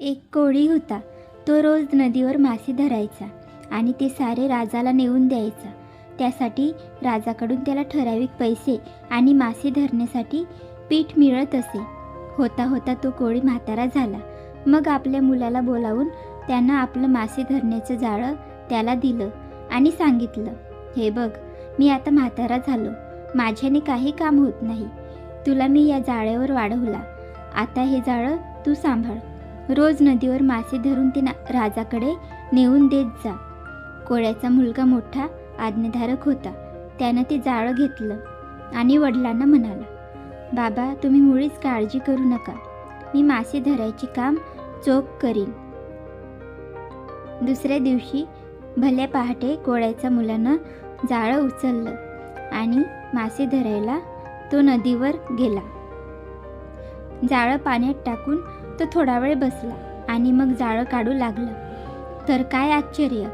एक कोळी होता. तो रोज नदीवर मासे धरायचा आणि ते सारे राजाला नेऊन द्यायचा. त्यासाठी राजाकडून त्याला ठराविक पैसे आणि मासे धरण्यासाठी पीठ मिळत असे. होता होता तो कोळी म्हातारा झाला. मग आपल्या मुलाला बोलावून त्यानं आपलं मासे धरण्याचं जाळं त्याला दिलं आणि सांगितलं हे बघ मी आता म्हातारा झालो. माझ्याने काही काम होत नाही. तुला मी या जाळ्यावर वाढवला. आता हे जाळं तू सांभाळ. रोज नदीवर मासे धरून ते ना राजाकडे नेऊन देत जा. कोळ्याचा मुलगा मोठा आज्ञाधारक होता. त्यानं ते जाळं घेतलं आणि वडिलांना म्हणाला बाबा तुम्ही मुळीच काळजी करू नका. मी मासे धरायचे काम चोख करीन. दुसऱ्या दिवशी भल्या पहाटे कोळ्याच्या मुलानं जाळं उचललं आणि मासे धरायला तो नदीवर गेला. जाळं पाण्यात टाकून तो थोडा वेळ बसला आणि मग जाळं काढू लागलं. तर काय आश्चर्य?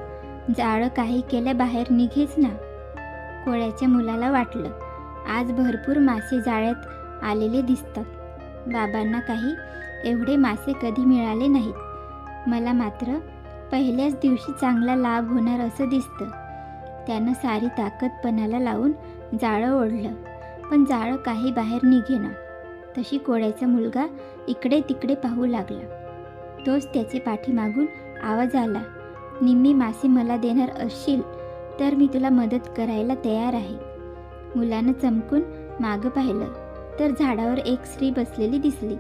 जाळं काही केल्या बाहेर निघेच ना. कोळ्याच्या मुलाला वाटलं. आज भरपूर मासे जाळ्यात आलेले दिसतात. बाबांना काही एवढे मासे कधी मिळाले नाहीत. मला मात्र पहिल्याच दिवशी चांगला लाभ होणार असं दिसतं. त्यानं सारी ताकद पणाला लावून जाळं ओढलं. पण जाळं काही बाहेर निघेना. तशी कोळ्याचा मुलगा इकडे तिकडे पाहू लागला. तोच त्याचे पाठीमागून आवाज आला निम्मी मासे मला देणार असशील तर मी तुला मदत करायला तयार आहे. मुलानं चमकून मागं पाहिलं तर झाडावर एक स्त्री बसलेली दिसली.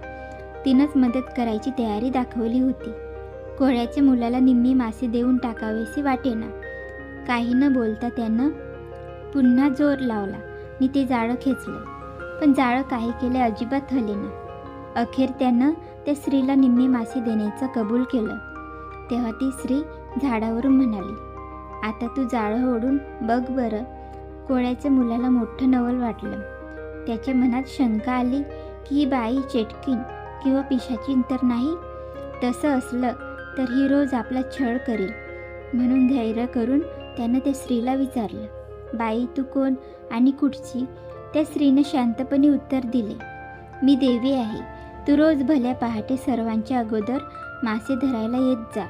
तिनंच मदत करायची तयारी दाखवली होती. कोळ्याच्या मुलाला निम्मी मासे देऊन टाकावेसे वाटेना. काही न बोलता त्यानं पुन्हा जोर लावला. आणि ते जाळं खेचलं पण जाळं काही केले अजिबात हलेना. अखेर त्यानं त्या स्त्रीला निम्मी मासे देण्याचं कबूल केलं. तेव्हा ती स्त्री झाडावरून म्हणाली आता तू जाळं ओढून बघ बरं कोळ्याच्या मुलाला मोठं नवल वाटलं. त्याच्या मनात शंका आली की ही बाई चेटकीन किंवा पिशाची तर नाही? तसं असलं तर ही रोज आपला छळ करेल. म्हणून धैर्य करून त्यानं त्या स्त्रीला विचारलं बाई तू कोण आणि कुठची? त्या स्त्रीनं शांतपणे उत्तर दिले मी देवी आहे. तू रोज भल्या पहाटे सर्वांच्या अगोदर मासे धरायला येत जा.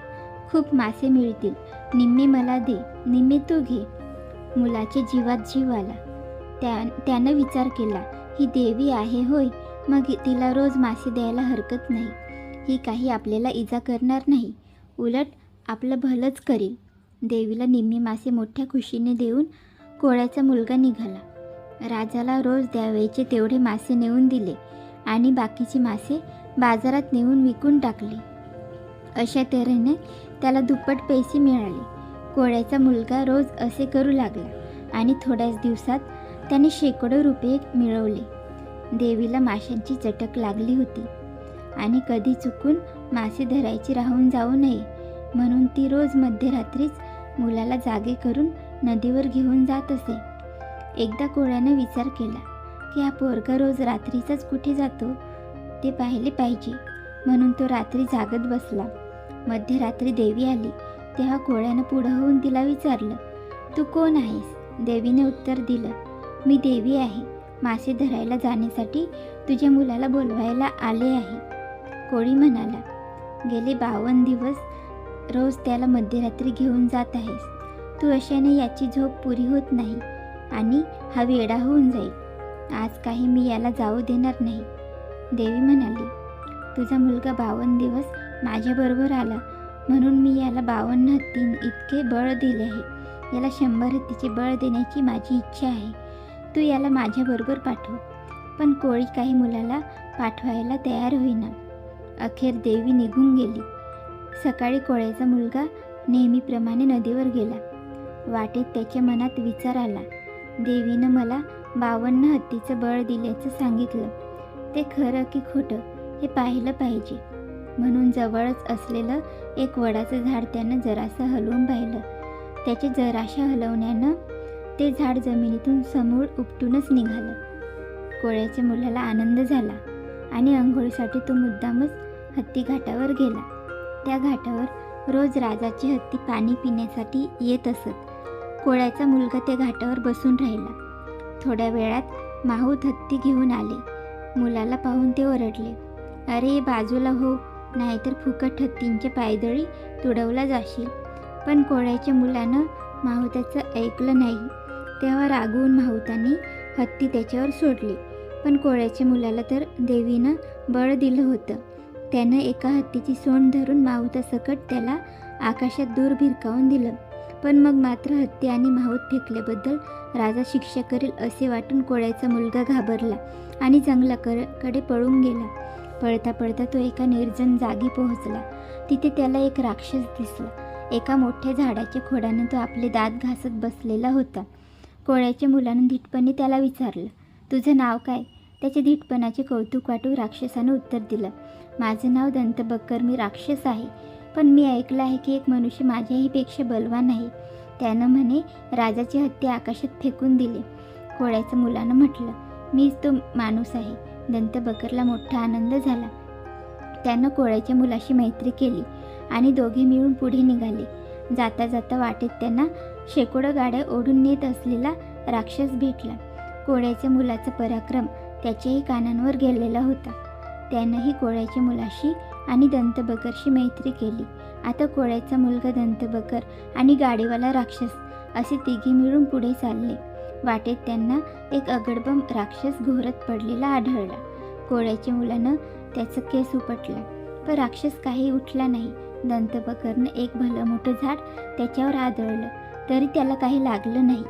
खूप मासे मिळतील. निम्मे मला दे निम्मे तू घे. मुलाच्या जीवात जीव आला. त्या त्यानं विचार केला ही देवी आहे होय मग तिला रोज मासे द्यायला हरकत नाही. ही काही आपल्याला इजा करणार नाही. उलट आपलं भलंच करेल. देवीला निम्मी मासे मोठ्या खुशीने देऊन कोळ्याचा मुलगा निघाला. राजाला रोज द्यावयाचे तेवढे मासे नेऊन दिले. आणि बाकीचे मासे बाजारात नेऊन विकून टाकले. अशा तऱ्हेने त्याला दुप्पट पैसे मिळाले. कोळ्याचा मुलगा रोज असे करू लागला आणि थोड्याच दिवसात त्याने शेकडो रुपये मिळवले. देवीला माशांची चटक लागली होती. आणि कधी चुकून मासे धरायची राहून जाऊ नये म्हणून ती रोज मध्यरात्रीच मुलाला जागे करून नदीवर घेऊन जात असे. एकदा कोळ्यानं विचार केला की हा पोरगा रोज रात्रीचाच कुठे जातो ते पाहिले पाहिजे. म्हणून तो रात्री जागत बसला. मध्यरात्री देवी आली. तेव्हा कोळ्यानं पुढं होऊन तिला विचारलं तू कोण आहेस? देवीने उत्तर दिलं मी देवी आहे. मासे धरायला जाण्यासाठी तुझ्या मुलाला बोलवायला आले आहे. कोळी म्हणाला गेले बावन्न दिवस रोज त्याला मध्यरात्री घेऊन जात आहेस. तू अशाने याची झोप पुरी होत नाही आणि हा वेडा होऊन जाईल. आज काही मी याला जाऊ देणार नाही. देवी म्हणाली तुझा मुलगा बावन्न दिवस माझ्याबरोबर आला. म्हणून मी याला बावन्न हत्तीं इतके बळ दिले आहे. याला शंभर हत्तीचे बळ देण्याची माझी इच्छा आहे. तू याला माझ्याबरोबर पाठव. पण कोळी काही मुलाला पाठवायला तयार होईना. अखेर देवी निघून गेली. सकाळी कोळ्याचा मुलगा नेहमीप्रमाणे नदीवर गेला. वाटेत त्याच्या मनात विचार आला. देवीनं मला बावन्न हत्तीचं बळ दिल्याचं सांगितलं. ते खरं की खोटं हे पाहिलं पाहिजे. म्हणून जवळच असलेलं एक वडाचं झाड त्यानं जरासं हलवून पाहिलं. त्याचे जराशा हलवण्यानं ते झाड जमिनीतून समूळ उपटूनच निघालं. कोळ्याच्या मुलाला आनंद झाला आणि आंघोळीसाठी तो मुद्दामच हत्ती घाटावर गेला. त्या घाटावर रोज राजाची हत्ती पाणी पिण्यासाठी येत असत. कोळ्याचा मुलगा त्या घाटावर बसून राहिला. थोड्या वेळात माहूत हत्ती घेऊन आले. मुलाला पाहून ते ओरडले. अरे बाजूला हो नाहीतर फुकट हत्तींच्या पायदळी तुडवला जाशील. पण कोळ्याच्या मुलानं माहुताचं ऐकलं नाही. तेव्हा रागवून माहुतांनी हत्ती त्याच्यावर सोडली. पण कोळ्याच्या मुलाला तर देवीनं बळ दिलं होतं. त्यानं एका हत्तीची सोंड धरून माहुतासकट त्याला आकाशात दूर भिरकावून दिलं. पण मग मात्र हत्ती आणि माहूत फेकल्याबद्दल राजा शिक्षा करेल असे वाटून कोळ्याचा मुलगा घाबरला आणि जंगलाकडे पळून गेला. पळता पळता तो एका निर्जन जागी पोहोचला. तिथे त्याला एक राक्षस दिसला. एका मोठ्या झाडाच्या खोडानं तो आपले दात घासत बसलेला होता. कोळ्याच्या मुलानं धीटपणे त्याला विचारलं तुझं नाव काय? त्याच्या धीटपणाचे कौतुक वाटू राक्षसानं उत्तर दिलं माझं नाव दंतबक्कर मी राक्षस आहे. पण मी ऐकलं आहे की एक मनुष्य माझ्याहीपेक्षा बलवान आहे. त्यानं म्हणे राजाची हत्ती आकाशात फेकून दिली. कोळ्याचं मुलानं म्हटलं मीच तो माणूस आहे. दंतबकरला मोठा आनंद झाला. त्यानं कोळ्याच्या मुलाशी मैत्री केली आणि दोघे मिळून पुढे निघाले. जाता जाता वाटेत त्यांना शेकडो गाड्या ओढून नेत असलेला राक्षस भेटला. कोळ्याच्या मुलाचा पराक्रम त्याच्याही कानांवर गेलेला होता. त्यानंही कोळ्याच्या मुलाशी आणि दंतबकरशी मैत्री केली. आता कोळ्याचा मुलगा दंतबकर आणि गाडीवाला राक्षस असे तिघे मिळून पुढे चालले. वाटेत त्यांना एक अगडबम राक्षस घोरत पडलेला आढळला. कोळ्याच्या मुलानं त्याचं केस उपटला. पण राक्षस काही उठला नाही. दंतबकरनं एक भलं मोठं झाड त्याच्यावर आदळलं. तरी त्याला काही लागलं नाही.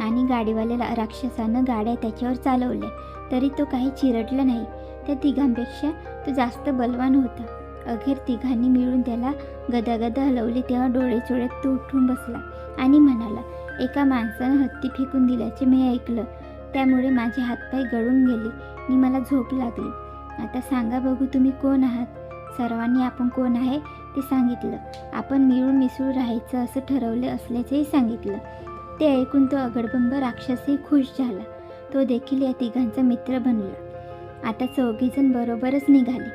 आणि गाडीवाल्या राक्षसानं गाड्या त्याच्यावर चालवल्या. तरी तो काही चिरडला नाही. त्या तिघांपेक्षा तो जास्त बलवान होता. अखेर तिघांनी मिळून त्याला गदागदा हलवली तेव्हा डोळे चोळ्यात तो उठून बसला आणि म्हणाला एका माणसानं हत्ती फेकून दिल्याचे मी ऐकलं. त्यामुळे माझे हातपाय गळून गेले. आणि मला झोप लागली. आता सांगा बघू तुम्ही कोण आहात? सर्वांनी आपण कोण आहे ते सांगितलं. आपण मिळून मिसळून राहायचं असं ठरवलं असल्याचेही सांगितलं. ते ऐकून तो अगडबंब राक्षसही खुश झाला. तो देखील या तिघांचा मित्र बनला. आता चौघीजण बरोबरच निघाले.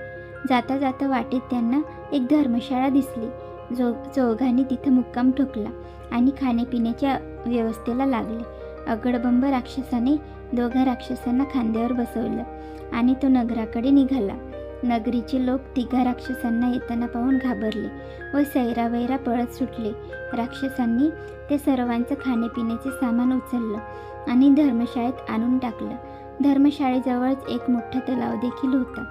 जाता जाता वाटेत त्यांना एक धर्मशाळा दिसली. जो चौघांनी तिथं मुक्काम ठोकला आणि खाण्यापिण्याच्या व्यवस्थेला लागले. अगडबंब राक्षसाने दोघा राक्षसांना खांद्यावर बसवलं आणि तो नगराकडे निघाला. नगरीचे लोक तिघा राक्षसांना येताना पाहून घाबरले व सैरावैरा पळत सुटले. राक्षसांनी ते सर्वांचं खाण्यापिण्याचे सामान उचललं आणि धर्मशाळेत आणून टाकलं. धर्मशाळेजवळच एक मोठा तलाव देखील होता.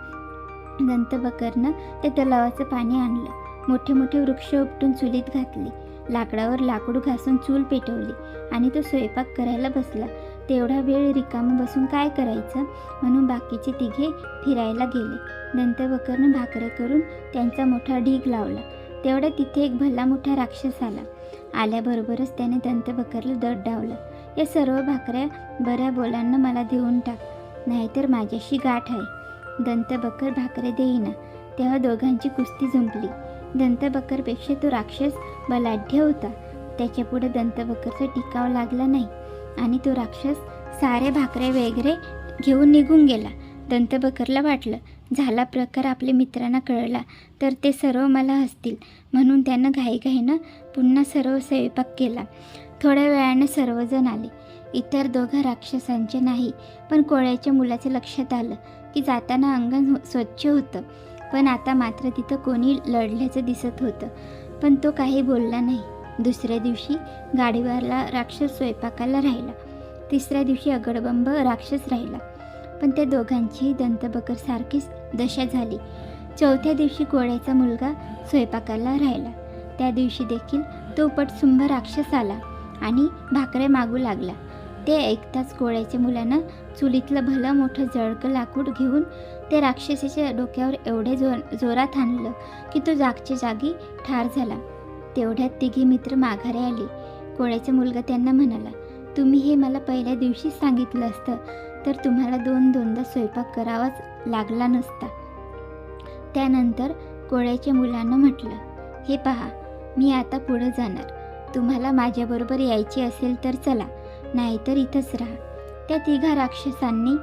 दंतबकरनं त्या तलावाचं पाणी आणलं. मोठे मोठे वृक्ष उपटून चुलीत घातले. लाकडावर लाकूड घासून चूल पेटवली आणि तो स्वयंपाक करायला बसला. तेवढा वेळ रिकामं बसून काय करायचं? म्हणून बाकीचे तिघे फिरायला गेले. दंतबकरनं भाकरं करून त्यांचा मोठा ढीग लावला. तेवढ्या तिथे एक भला मोठा राक्षस आला. आल्याबरोबरच त्याने दंतबकरला दट डावलं. या सर्व भाकऱ्या बऱ्या बोलांना मला देऊन टाक. नाहीतर माझ्याशी गाठ आहे. दंतबकर भाकरे देईना. तेव्हा दोघांची कुस्ती जुंपली. दंतबकरपेक्षा तो राक्षस बलाढ्य होता. त्याच्यापुढे दंतबकरचा टिकाव लागला नाही. आणि तो राक्षस सारे भाकरे वगैरे घेऊन निघून गेला. दंतबकरला वाटलं झाला प्रकार आपल्या मित्रांना कळला तर ते सर्व मला हसतील. म्हणून त्यानं घाईघाईनं पुन्हा सर्व स्वयंपाक केला. थोड्या वेळाने सर्वजण आले. इतर दोघं राक्षसांचे नाही पण कोळ्याच्या मुलाचं लक्षात आलं की जाताना अंगण हो-, स्वच्छ होतं. पण आता मात्र तिथं कोणी लढल्याचं दिसत होतं. पण तो काही बोलला नाही. दुसऱ्या दिवशी गाडीवरला राक्षस स्वयंपाकाला राहिला. तिसऱ्या दिवशी अगडबंब राक्षस राहिला. पण त्या दोघांचीही दंतबकर सारखीच दशा झाली. चौथ्या दिवशी कोळ्याचा मुलगा स्वयंपाकाला राहिला. त्या दिवशी देखील तो पटसुंभ राक्षस आला. आणि भाकरे मागू लागला. ते ऐकताच कोळ्याच्या मुलानं चुलीतलं भलं मोठं जळकं लाकूड घेऊन ते राक्षसाच्या डोक्यावर एवढे जो जोरात आणलं की तो जागच्या जागी ठार झाला. तेवढ्यात तिघे मित्र माघारे आले. कोळ्याचा मुलगा त्यांना म्हणाला तुम्ही हे मला पहिल्या दिवशीच सांगितलं असतं तर तुम्हाला दोन दोनदा स्वयंपाक करावाच लागला नसता. त्यानंतर कोळ्याच्या मुलानं म्हटलं हे पहा मी आता पुढं जाणार. तुम्हाला माझ्याबरोबर यायचे असेल तर चला नाहीतर इथंच राहा. त्या तिघा राक्षसांनी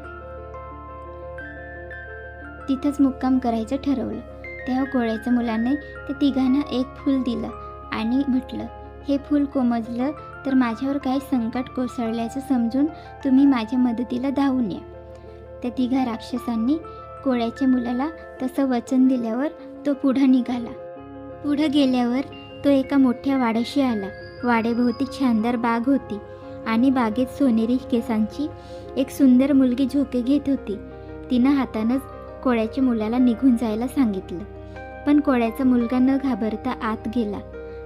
तिथंच मुक्काम करायचं ठरवलं. तेव्हा कोळ्याच्या मुलाने त्या तिघांना एक फूल दिलं आणि म्हटलं हे फूल कोमजलं तर माझ्यावर काही संकट कोसळल्याचं समजून तुम्ही माझ्या मदतीला धावून या. त्या तिघा राक्षसांनी कोळ्याच्या मुलाला तसं वचन दिल्यावर तो पुढं निघाला. पुढं गेल्यावर तो एका मोठ्या वाड्याशी आला. वाडेभोवती छानदार बाग होती आणि बागेत सोनेरी केसांची एक सुंदर मुलगी झोके घेत होती. तिनं हातानंच कोळ्याच्या मुलाला निघून जायला सांगितलं. पण कोळ्याचा मुलगा न घाबरता आत गेला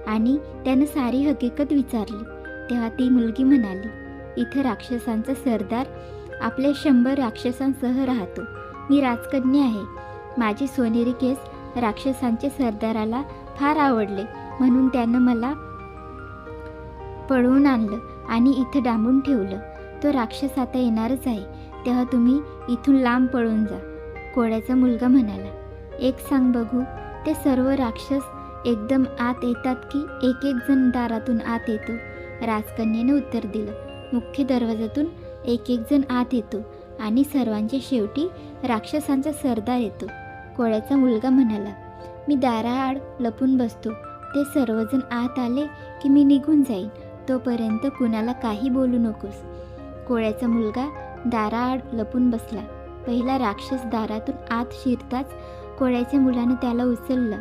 आणि त्यानं सारी हकीकत विचारली. तेव्हा ती मुलगी म्हणाली इथं राक्षसांचा सरदार आपल्या शंभर राक्षसांसह राहतो. मी राजकन्या आहे. माझे सोनेरी केस राक्षसांच्या सरदाराला फार आवडले. म्हणून त्यानं मला पळवून आणलं आणि इथं डांबून ठेवलं. तो राक्षस आता येणारच आहे. तेव्हा तुम्ही इथून लांब पळून जा कोळ्याचा मुलगा म्हणाला. एक सांग बघू ते सर्व राक्षस एकदम आत येतात की एक एक जण दारातून आत येतो? राजकन्येनं उत्तर दिलं. मुख्य दरवाजातून एक एक जण आत येतो आणि सर्वांच्या शेवटी राक्षसांचा सरदार येतो. कोळ्याचा मुलगा म्हणाला मी दाराआड लपून बसतो. ते सर्वजण आत आले की मी निघून जाईन. तोपर्यंत कुणाला काही बोलू नकोस. कोळ्याचा मुलगा दाराआड लपून बसला. पहिला राक्षस दारातून आत शिरताच कोळ्याच्या मुलानं त्याला उचललं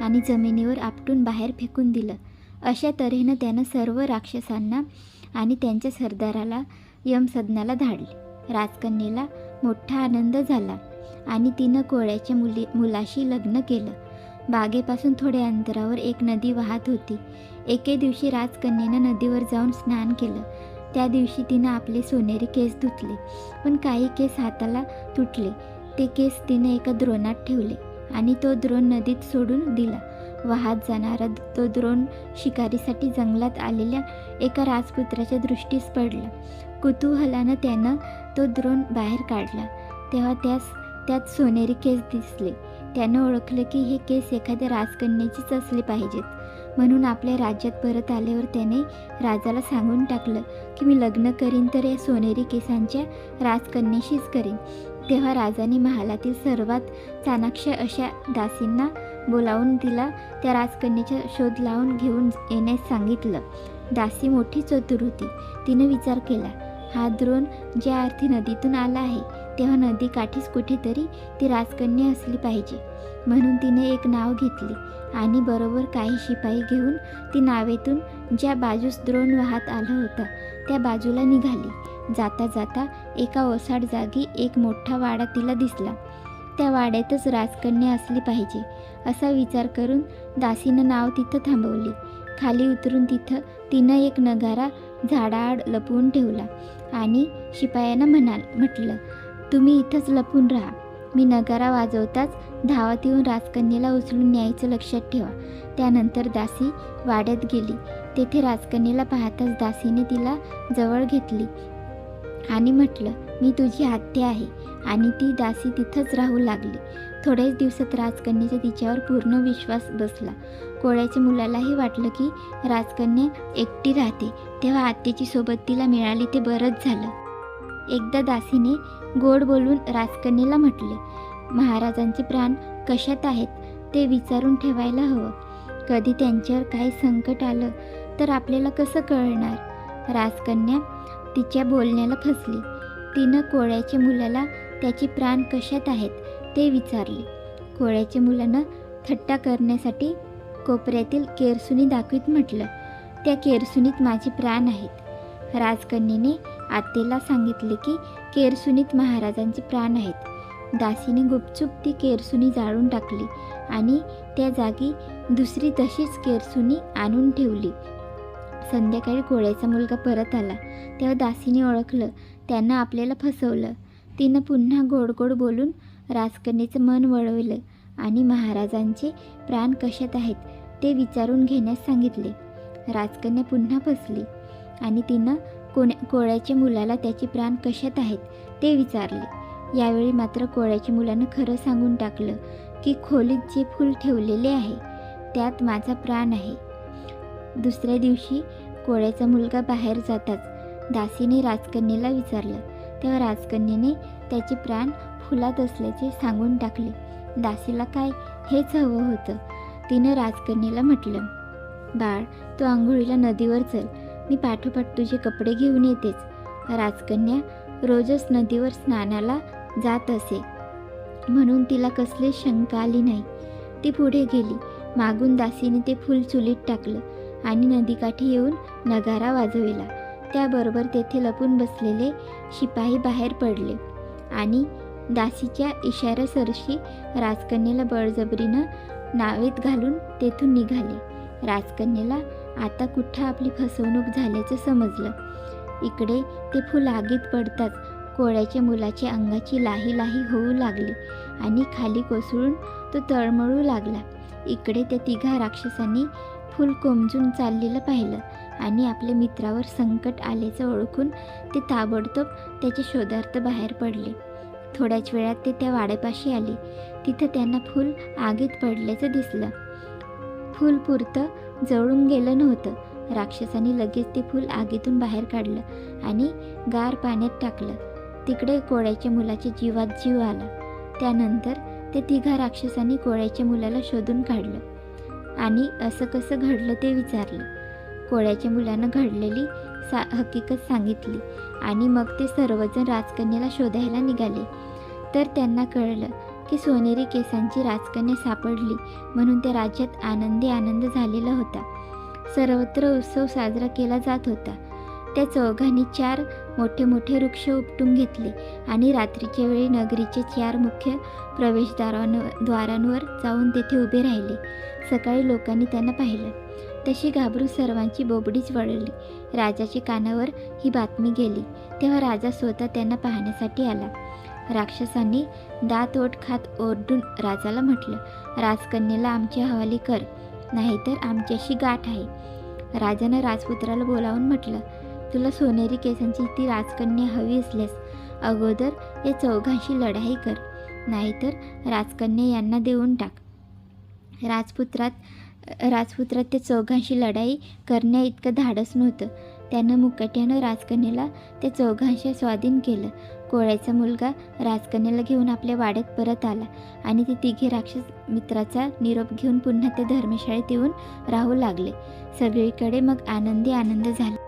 आणि जमिनीवर आपटून बाहेर फेकून दिलं. अशा तऱ्हेनं त्यानं सर्व राक्षसांना आणि त्यांच्या सरदाराला यमसदनाला धाडले. राजकन्येला मोठा आनंद झाला आणि तिनं कोळ्याच्या मुली मुलाशी लग्न केलं. बागेपासून थोड्या अंतरावर एक नदी वाहत होती. एके दिवशी राजकन्येनं नदीवर जाऊन स्नान केलं. त्या दिवशी तिनं आपले सोनेरी केस धुतले पण काही केस हाताला तुटले. ते केस तिने एका द्रोणात ठेवले आणि तो द्रोण नदीत सोडून दिला. वाहत जाणारा तो द्रोण शिकारीसाठी जंगलात आलेल्या एका राजपुत्राच्या दृष्टीस पडला. कुतूहलानं त्यानं तो द्रोण बाहेर काढला. तेव्हा त्यास त्यात सोनेरी केस दिसले. त्यानं ओळखलं की हे केस एखाद्या राजकन्याचीच असले पाहिजेत. म्हणून आपल्या राज्यात परत आल्यावर त्याने राजाला सांगून टाकलं की मी लग्न करीन तर या सोनेरी केसांच्या राजकन्याशीच करीन. तेव्हा राजाने महालातील सर्वात चाणाक्ष अशा दासींना बोलावून तिला त्या राजकन्याचा शोध लावून घेऊन येण्यास सांगितलं. दासी मोठी चतुर होती. तिनं विचार केला हा द्रोण ज्या अर्थी नदीतून आला आहे तेव्हा नदीकाठीच कुठेतरी ती राजकन्या असली पाहिजे. म्हणून तिने एक नाव घेतली आणि बरोबर काही शिपाई घेऊन ती नावेतून ज्या बाजूस द्रोण वाहत आला होता त्या बाजूला निघाली. जाता जाता एका ओसाड जागी एक मोठा वाडा तिला दिसला. त्या वाड्यातच राजकन्या असली पाहिजे असा विचार करून दासीनं नाव तिथं थांबवली. खाली उतरून तिथं तिनं एक नगारा झाडाआड लपवून ठेवला आणि शिपायांना म्हणाल म्हटलं तुम्ही इथंच लपून राहा. मी नगारा वाजवताच धावत येऊन राजकन्येला उचलून न्यायचं लक्षात ठेवा. त्यानंतर दासी वाड्यात गेली. तेथे राजकन्येला पाहताच दासीने तिला जवळ घेतली आणि म्हटलं मी तुझी आत्या आहे. आणि ती दासी तिथंच राहू लागली. थोड्याच दिवसात राजकन्याचा तिच्यावर पूर्ण विश्वास बसला. कोळ्याच्या मुलालाही वाटलं की राजकन्या एकटी राहते. तेव्हा आत्याची सोबत तिला मिळाली ते बरंच झालं. एकदा दासीने गोड बोलून राजकन्येला म्हटले महाराजांचे प्राण कशात आहेत ते विचारून ठेवायला हवं. कधी त्यांच्यावर काही संकट आलं तर आपल्याला कसं कळणार? राजकन्या तिच्या बोलण्याला फसली. तिनं कोळ्याच्या मुलाला त्याचे प्राण कशात आहेत ते विचारले. कोळ्याच्या मुलानं थट्टा करण्यासाठी कोपऱ्यातील केरसुनी दाखवीत म्हटलं त्या केरसुनीत माझे प्राण आहेत. राजकन्येने आतेला सांगितले की केरसुनीत महाराजांचे प्राण आहेत. दासीने गुपचूप ती केरसुनी जाळून टाकली आणि त्या जागी दुसरी तशीच केरसुनी आणून ठेवली. संध्याकाळी कोळ्याचा मुलगा परत आला. तेव्हा दासीने ओळखलं. त्यानं आपल्याला फसवलं. तिनं पुन्हा गोड गोड बोलून राजकन्याचं मन वळवलं आणि महाराजांचे प्राण कशात आहेत ते विचारून घेण्यास सांगितले. राजकन्या पुन्हा फसली आणि तिनं कोण्या कोळ्याच्या मुलाला त्याचे प्राण कशात आहेत ते विचारले. यावेळी मात्र कोळ्याच्या मुलानं खरं सांगून टाकलं की खोलीत जे फूल ठेवलेले आहे त्यात माझा प्राण आहे. दुसऱ्या दिवशी कोळ्याचा मुलगा बाहेर जाताच दासीने राजकन्येला विचारलं. तेव्हा राजकन्येने त्याचे प्राण फुलात असल्याचे सांगून टाकले. दासीला काय हेच हवं होतं? तिनं राजकन्येला म्हटलं बाळ तू आंघोळीला नदीवर चल. मी पाठोपाठ तुझे कपडे घेऊन येतेच. राजकन्या रोजच नदीवर स्नानाला जात असे. म्हणून तिला कसली शंका आली नाही. ती पुढे गेली. मागून दासीने ते फूल चुलीत टाकलं आणि नदीकाठी येऊन नगारा वाजविला. त्याबरोबर तेथे लपून बसलेले शिपाई बाहेर पडले आणि दासीच्या इशाऱ्यासरशी राजकन्येला बळजबरीनं नावेत घालून तेथून निघाले. राजकन्येला आता कुठं आपली फसवणूक झाल्याचं समजलं. इकडे ते फूल आगीत पडताच कोळ्याच्या मुलाच्या अंगाची लाही लाही होऊ लागली आणि खाली कोसळून तो तळमळू लागला. इकडे त्या तिघा राक्षसांनी फूल कोमजून चाललेलं पाहिलं आणि आपल्या मित्रावर संकट आल्याचं ओळखून ते ताबडतोब त्याच्या शोधार्थ बाहेर पडले. थोड्याच वेळात ते त्या वाड्यापाशी आले. तिथं त्यांना फूल आगीत पडल्याचं दिसलं. फूल पुरतं जळून गेलं नव्हतं. राक्षसांनी लगेच ते फूल आगीतून बाहेर काढलं आणि गार पाण्यात टाकलं. तिकडे कोळ्याच्या मुलाच्या जीवात जीव आला. त्यानंतर त्या तिघा राक्षसांनी कोळ्याच्या मुलाला शोधून काढलं आणि असं कसं घडलं ते विचारलं. कोळ्याच्या मुलानं घडलेली सा हकीकत सांगितली आणि मग ते सर्वजण राजकन्याला शोधायला निघाले. तर त्यांना कळलं की सोनेरी केसांची राजकन्या सापडली म्हणून त्या राज्यात आनंदी आनंद झालेला होता. सर्वत्र उत्सव साजरा केला जात होता. त्या चौघांनी चार मोठे मोठे वृक्ष उपटून घेतले आणि रात्रीच्या वेळी नगरीचे चार मुख्य प्रवेशद्वारांवर द्वारांवर जाऊन तेथे उभे राहिले. सकाळी लोकांनी त्यांना पाहिलं. तशी घाबरून सर्वांची बोबडीच वळली. राजाच्या कानावर ही बातमी गेली. तेव्हा राजा स्वतः त्यांना पाहण्यासाठी आला. राक्षसांनी दात ओठ खात ओरडून राजाला म्हटलं राजकन्येला आमच्या हवाली कर नाहीतर आमच्याशी गाठ आहे. राजानं राजपुत्राला बोलावून म्हटलं तुला सोनेरी केसांची ती राजकन्या हवी असल्यास अगोदर या चौघांशी लढाई कर नाहीतर राजकन्या यांना देऊन टाक. राजपुत्रात राजपुत्रात त्या चौघांशी लढाई करण्या इतकं धाडस नव्हतं. त्यानं मुकाट्यानं राजकन्याला त्या चौघांशी स्वाधीन केलं. कोळ्याचा मुलगा राजकन्याला घेऊन आपल्या वाड्यात परत आला आणि ते तिघे राक्षस मित्राचा निरोप घेऊन पुन्हा ते धर्मशाळेत येऊन राहू लागले. सगळीकडे मग आनंदी आनंद झाला.